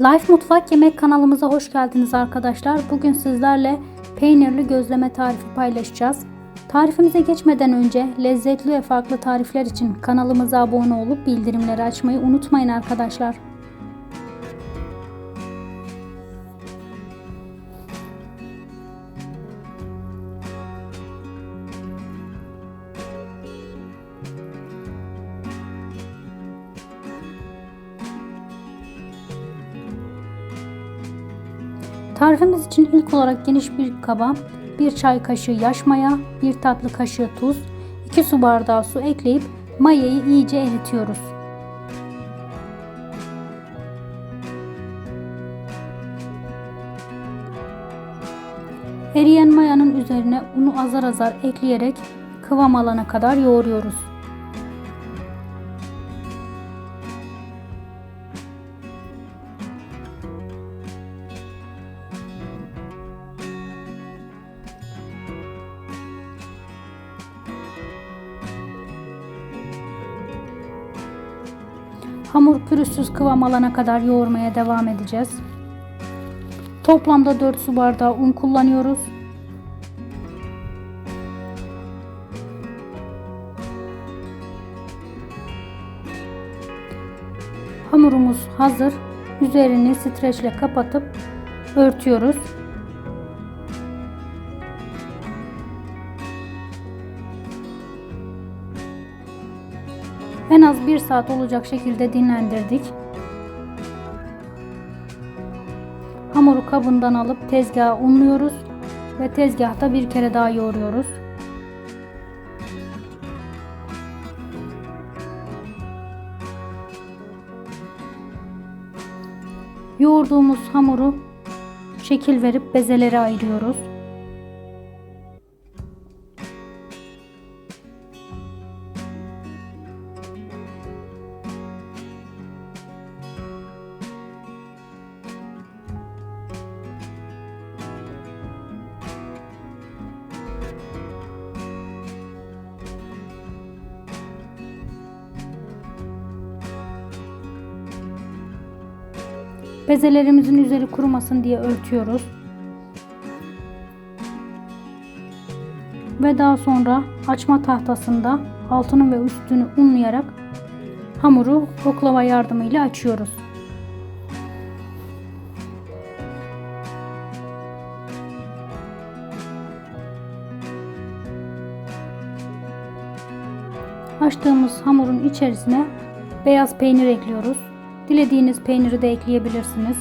Life Mutfak Yemek kanalımıza hoş geldiniz arkadaşlar. Bugün sizlerle peynirli gözleme tarifi paylaşacağız. Tarifimize geçmeden önce lezzetli ve farklı tarifler için kanalımıza abone olup bildirimleri açmayı unutmayın arkadaşlar. Tarifimiz için ilk olarak geniş bir kaba 1 çay kaşığı yaş maya, 1 tatlı kaşığı tuz, 2 su bardağı su ekleyip mayayı iyice eritiyoruz. Eriyen mayanın üzerine unu azar azar ekleyerek kıvam alana kadar yoğuruyoruz. Hamur pürüzsüz kıvam alana kadar yoğurmaya devam edeceğiz. Toplamda 4 su bardağı un kullanıyoruz. Hamurumuz hazır. Üzerini streçle kapatıp örtüyoruz. En az 1 saat olacak şekilde dinlendirdik. Hamuru kabından alıp tezgaha unluyoruz ve tezgahta bir kere daha yoğuruyoruz. Yoğurduğumuz hamuru şekil verip bezelere ayırıyoruz. Bezelerimizin üzeri kurumasın diye örtüyoruz. Ve daha sonra açma tahtasında altını ve üstünü unlayarak hamuru oklava yardımıyla açıyoruz. Açtığımız hamurun içerisine beyaz peynir ekliyoruz. Dilediğiniz peyniri de ekleyebilirsiniz.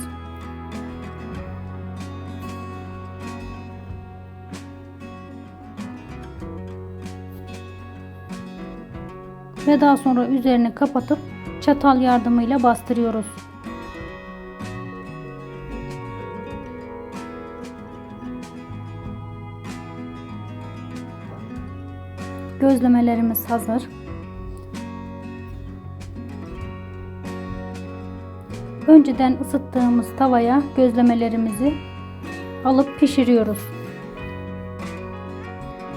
Ve daha sonra üzerini kapatıp çatal yardımıyla bastırıyoruz. Gözlemelerimiz hazır. Önceden ısıttığımız tavaya gözlemelerimizi alıp pişiriyoruz.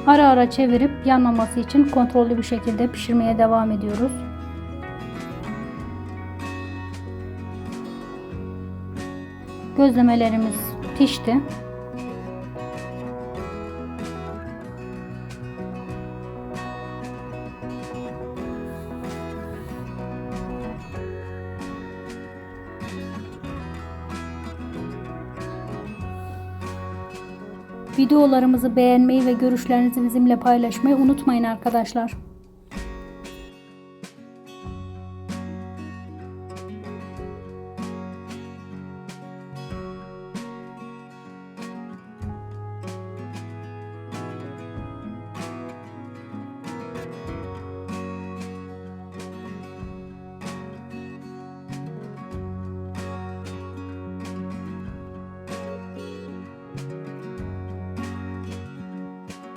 Ara ara çevirip yanmaması için kontrollü bir şekilde pişirmeye devam ediyoruz. Gözlemelerimiz pişti. Videolarımızı beğenmeyi ve görüşlerinizi bizimle paylaşmayı unutmayın arkadaşlar.